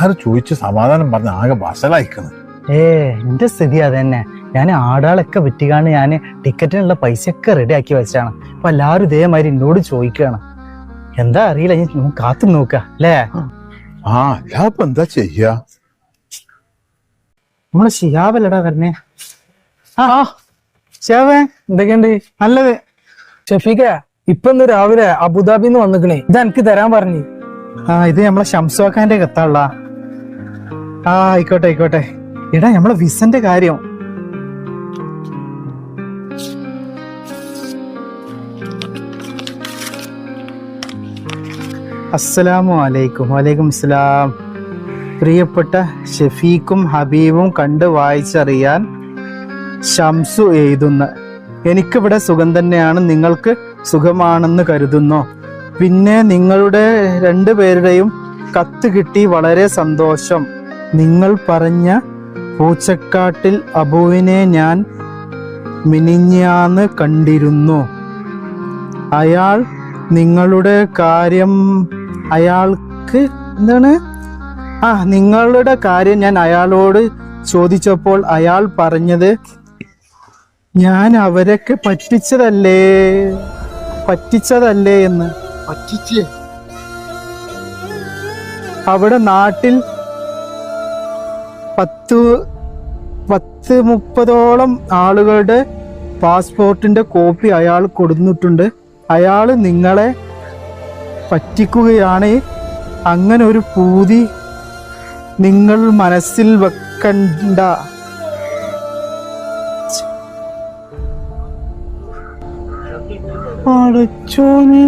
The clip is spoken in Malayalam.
ആര് ചോദിച്ച് സമാധാനം പറഞ്ഞ് ആകെ വസലായിക്കുന്നു ഏ എന്റെ സ്ഥിതി അതന്നെ. ഞാൻ ആടാളൊക്കെ വിറ്റുകാണ് ഞാൻ ടിക്കറ്റിനുള്ള പൈസ ഒക്കെ റെഡി ആക്കി വെച്ചാണ് അപ്പൊ എല്ലാവരും ഇതേമാതിരി എന്നോട് ചോദിക്കുകയാണ്. എന്താ അറിയില്ല ഞാൻ കാത്തു നോക്ക അല്ലേ? ആ അല്ലാപ്പൊ എന്താ ചെയ്യാ? നമ്മൾ ഷിയാബല്ലടാ വരണേ. ആ ഷിയാബേ എന്തൊക്കെയുണ്ട്? നല്ലത്. ഷഫീഖ ഇപ്പൊ ഇന്ന് രാവിലെ അബുദാബിന്ന് വന്നിക്കണേ. ഇത് എനിക്ക് തരാൻ പറഞ്ഞു. ആ ഇത് നമ്മളെ ഷംസുഖാന്റെ കത്താള്ള ആ ആയിക്കോട്ടെ ആയിക്കോട്ടെ. എടാ നമ്മളെ വിസന്റെ കാര്യം. അസ്സലാമു അലൈക്കും. വലൈക്കും അസ്സലാം. പ്രിയപ്പെട്ട ഷഫീഖും ഹബീബും കണ്ട് വായിച്ചറിയാൻ ഷംസു എഴുതുന്ന. എനിക്കിവിടെ സുഖം തന്നെയാണ്. നിങ്ങൾക്ക് സുഖമാണെന്ന് കരുതുന്നു. പിന്നെ നിങ്ങളുടെ രണ്ടു രണ്ടുപേരുടെയും കത്ത് കിട്ടി വളരെ സന്തോഷം. നിങ്ങൾ പറഞ്ഞ പൂച്ചക്കാട്ടിൽ അബുവിനെ ഞാൻ മിനിഞ്ഞാന്ന് കണ്ടിരുന്നു. അയാൾ നിങ്ങളുടെ കാര്യം അയാൾക്ക് എന്താണ്? ആ നിങ്ങളുടെ കാര്യം ഞാൻ അയാളോട് ചോദിച്ചപ്പോൾ അയാൾ പറഞ്ഞത് ഞാൻ അവരൊക്കെ പറ്റിച്ചതല്ലേ? പറ്റിച്ചതല്ലേ എന്ന്. പറ്റിച്ചേ? അവിടെ നാട്ടിൽ പത്ത് പത്ത് മുപ്പതോളം ആളുകളുടെ പാസ്പോർട്ടിന്റെ കോപ്പി അയാൾ കൊടുത്തിട്ടുണ്ട് അയാൾ നിങ്ങളെ പറ്റിക്കുകയാണ്. അങ്ങനെ ഒരു പൂതി നിങ്ങൾ മനസ്സിൽ വെക്കണ്ട. അടച്ചോനെ